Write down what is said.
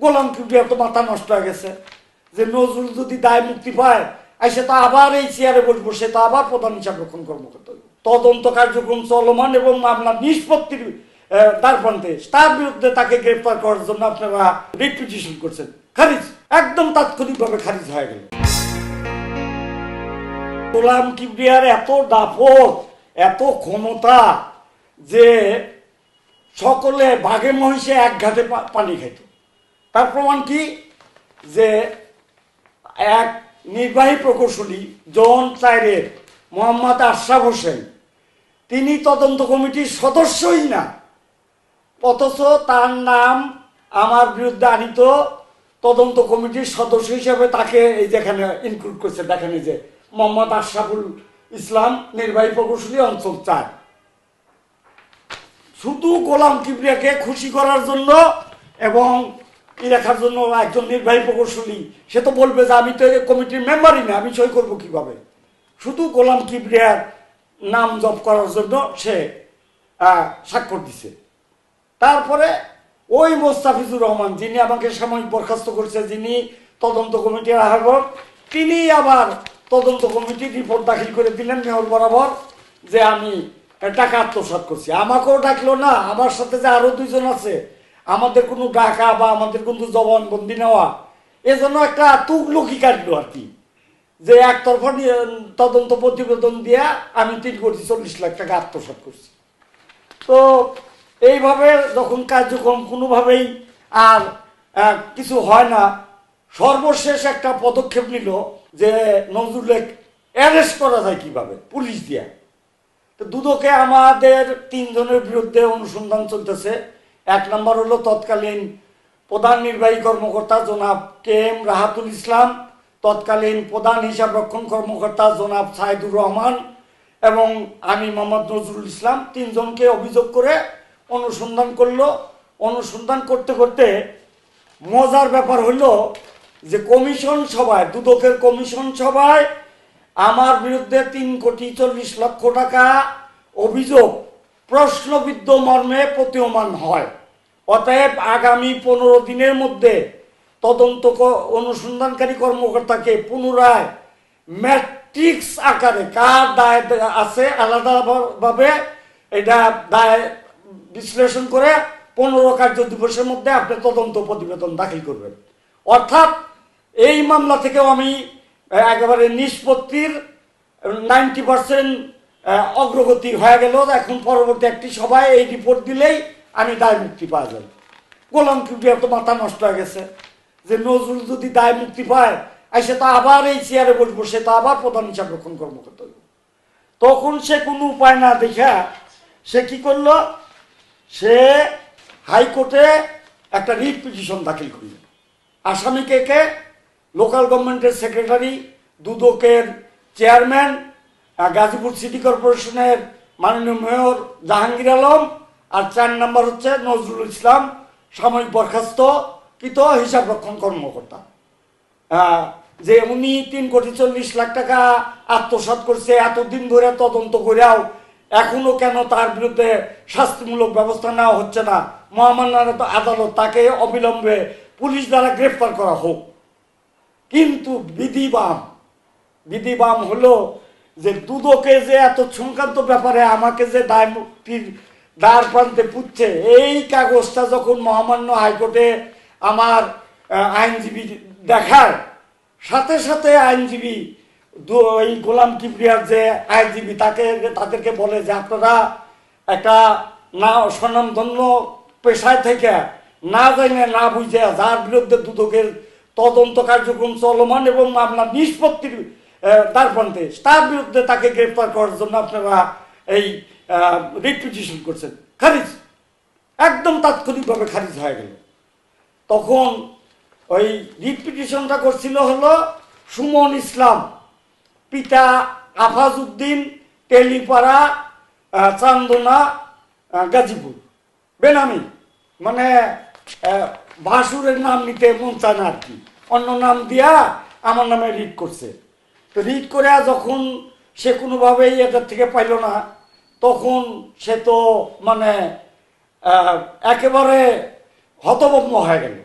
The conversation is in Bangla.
গোলাম কিবরিয়া তো মাথা নষ্ট হয়ে গেছে। যে নজরুল যদি দায় মুক্তি পায় আর সে তো আবার এই চেয়ারে বসবো, সে তো আবার প্রধান হিসাব রক্ষণ কর্মকর্তা তদন্ত কার্যক্রম চলমান এবং মামলা নিষ্পত্তির দ্বার প্রান্তে। তার বিরুদ্ধে তাকে গ্রেফতার করার জন্য আপনারা রিট পিটিশন করছেন। খারিজ, একদম তাৎক্ষণিকভাবে খারিজ হয়ে গেল। গোলাম কিবরিয়ার এত দাপট, এত ক্ষমতা যে সকলে বাঘে মহিষে এক ঘাটে পানি খাইত। তার প্রমাণ কি? যে এক নির্বাহী প্রকৌশলী জন চাইরের মোহাম্মদ আশরাফ হোসেন, তিনি তদন্ত কমিটির সদস্যই না। অথচ তার নাম আমার বিরুদ্ধে আনিত তদন্ত কমিটির সদস্য হিসেবে তাকে এই যেখানে ইনক্লুড করছে, দেখেন যে মোহাম্মদ আশরাফুল ইসলাম, নির্বাহী প্রকৌশলী অঞ্চল চার। শুধু গোলাম কিবরিয়াকে খুশি করার জন্য এবং ই রাখার জন্য একজন নির্বাহী প্রকৌশলী, সে তো বলবে যে আমি তো কমিটির মেম্বারই না, আমি সই করব কীভাবে? শুধু গোলাম কিবরিয়ার নাম জপ করার জন্য সে স্বাক্ষর দিছে। তারপরে ওই মোস্তাফিজুর রহমান যিনি আমাকে সাময়িক বরখাস্ত করেছে, যিনি তদন্ত কমিটির আহ্বায়ক, তিনি আবার তদন্ত কমিটির রিপোর্ট দাখিল করে দিলেন মেয়র বরাবর যে আমি টাকা আত্মসাৎ করছি। আমাকেও ডাকলো না, আমার সাথে যে আরও দুইজন আছে আমাদের কোনো ডাকা বা আমাদের কোনো জবানবন্দি নেওয়া, এজন্য একটা তুগলকি কাটলো আর কি। যে একতরফা তদন্ত প্রতিবেদন দিয়া আমি তিন কোটি চল্লিশ লাখ টাকা আত্মসাৎ করছি। তো এইভাবে যখন কার্যক্রম কোনোভাবেই আর কিছু হয় না, সর্বশেষ একটা পদক্ষেপ নিল যে নজরুলের অ্যারেস্ট করা যায় কীভাবে, পুলিশ দিয়া। তো দুদকে আমাদের তিনজনের বিরুদ্ধে অনুসন্ধান চলতেছে। এক নম্বর হলো তৎকালীন প্রধান নির্বাহী কর্মকর্তা জনাব কে এম রাহাতুল ইসলাম, তৎকালীন প্রধান হিসাব রক্ষণ কর্মকর্তা জনাব সাইদুর রহমান এবং আমি মোহাম্মদ নজরুল ইসলাম তিনজনকে অভিযোগ করে অনুসন্ধান করল। অনুসন্ধান করতে করতে মজার ব্যাপার হলো যে কমিশন সভায়, দুদকের কমিশন সভায় আমার বিরুদ্ধে তিন কোটি চল্লিশ লক্ষ টাকা অভিযোগ প্রশ্নবিদ্ধ মর্মে প্রতীয়মান হয়। অতএব আগামী পনেরো দিনের মধ্যে তদন্ত অনুসন্ধানকারী কর্মকর্তাকে পুনরায় ম্যাট্রিক্স আকারে কার দায় আছে আলাদাভাবে এটা দায় বিশ্লেষণ করে পনেরো কার্য দিবসের মধ্যে আপনি তদন্ত প্রতিবেদন দাখিল করবেন। অর্থাৎ এই মামলা থেকেও আমি একেবারে নিষ্পত্তির নাইনটি পার্সেন্ট অগ্রগতি হয়ে গেল। এখন পরবর্তী একটি সভায় এই রিপোর্ট দিলেই আমি দায় মুক্তি পাওয়া যাবে গোলাম কিবরিয়া তো মাথা নষ্ট হয়ে গেছে যে নজরুল যদি দায় মুক্তি পায় আর সে তো আবার এই চেয়ারে বসবো, সে তো আবার প্রধান হিসাব রক্ষণ কর্মকর্তা হইব। তখন সে কোনো উপায় না দেখা সে কি করল? সে হাইকোর্টে একটা রিট পিটিশন দাখিল করল। আসামিকে কে লোকাল গভর্নমেন্টের সেক্রেটারি, দুদকের চেয়ারম্যান গাজীপুর সিটি কর্পোরেশনের মাননীয় মেয়র জাহাঙ্গীর আলম আর চার নম্বর হচ্ছে নজরুল ইসলাম সাময়িক বরখাস্ত কৃত হিসাব রক্ষণ কর্মকর্তা। যে উনি তিন কোটি চল্লিশ লাখ টাকা আত্মসাৎ করছে, এতদিন ধরে তদন্ত করেও এখনও কেন তার বিরুদ্ধে শাস্তিমূলক ব্যবস্থা নেওয়া হচ্ছে না? মহামান্য আদালত তাকে অবিলম্বে পুলিশ দ্বারা গ্রেফতার করা হোক। কিন্তু বিধিবাম বিধিবাম হলো যে দুদকে যে এত সংক্রান্ত ব্যাপারে আমাকে যে দায় মুক্তির দ্বার প্রান্তে পুচ্ছে এই কাগজটা যখন মহামান্য হাইকোর্টে আমার আইনজীবী দেখায়, সাথে সাথে আইনজীবী ওই গোলাম কিবরিয়ার যে আইনজীবী তাকে, তাদেরকে বলে যে আপনারা একটা না, স্বনামধন্য পেশায় থেকে না জানে না বুঝে যার বিরুদ্ধে দুদকের তদন্ত কার্যক্রম চলমান এবং মামলা নিষ্পত্তির দ্বার প্রান্তে, তার বিরুদ্ধে তাকে গ্রেফতার করার জন্য আপনারা এই রিট পিটিশন করছেন। খারিজ। একদম তাৎক্ষণিকভাবে খারিজ হয়ে গেল। তখন ওই রিট পিটিশনটা করছিল হলো সুমন ইসলাম পিতা আফাজ উদ্দিন তেলিপাড়া আহ, চান্দনা গাজীপুর। বেনামি। মানে ভাসুরের নাম নিতে মন চায় না আর কি। অন্য নাম দিয়া আমার নামে রিড করছে। তো রিড করে যখন সে কোনোভাবেই এটার থেকে পাইল না তখন সে তো মানে একেবারে হতভম্ব হয়ে গেল।